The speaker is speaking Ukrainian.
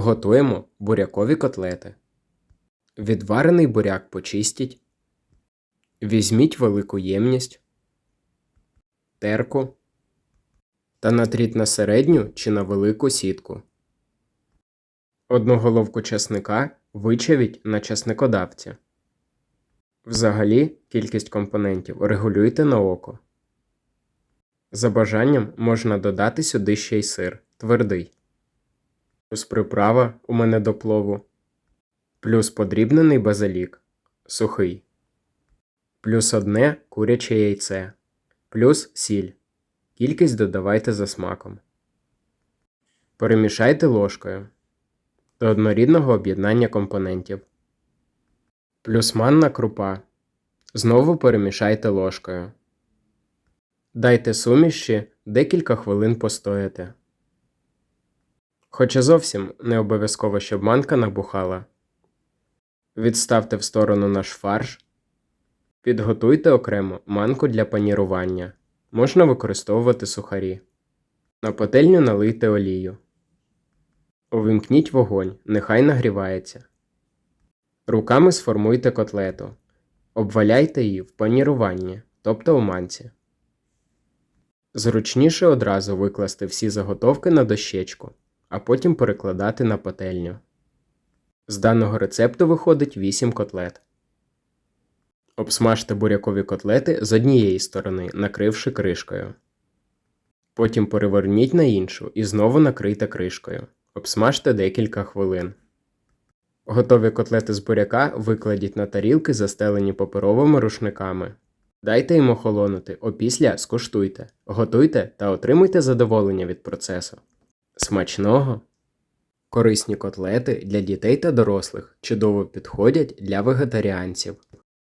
Готуємо бурякові котлети. Відварений буряк почистіть. Візьміть велику ємність, терку та натріть на середню чи на велику сітку. Одну головку часника вичавіть на часникодавці. Взагалі кількість компонентів регулюйте на око. За бажанням можна додати сюди ще й сир твердий. Плюс приправа у мене до плову. Плюс подрібнений базилік сухий. Плюс одне куряче яйце. Плюс сіль. Кількість додавайте за смаком. Перемішайте ложкою до однорідного об'єднання компонентів. Плюс манна крупа. Знову перемішайте ложкою. Дайте суміші декілька хвилин постояти. Хоча зовсім не обов'язково, щоб манка набухала. Відставте в сторону наш фарш. Підготуйте окремо манку для панірування. Можна використовувати сухарі. На пательню налийте олію. Увімкніть вогонь, нехай нагрівається. Руками сформуйте котлету. Обваляйте її в паніруванні, тобто у манці. Зручніше одразу викласти всі заготовки на дощечку, а потім перекладати на пательню. З даного рецепту виходить 8 котлет. Обсмажте бурякові котлети з однієї сторони, накривши кришкою. Потім переверніть на іншу і знову накрийте кришкою. Обсмажте декілька хвилин. Готові котлети з буряка викладіть на тарілки, застелені паперовими рушниками. Дайте їм охолонути, опісля скуштуйте, готуйте та отримуйте задоволення від процесу. Смачного! Корисні котлети для дітей та дорослих чудово підходять для вегетаріанців.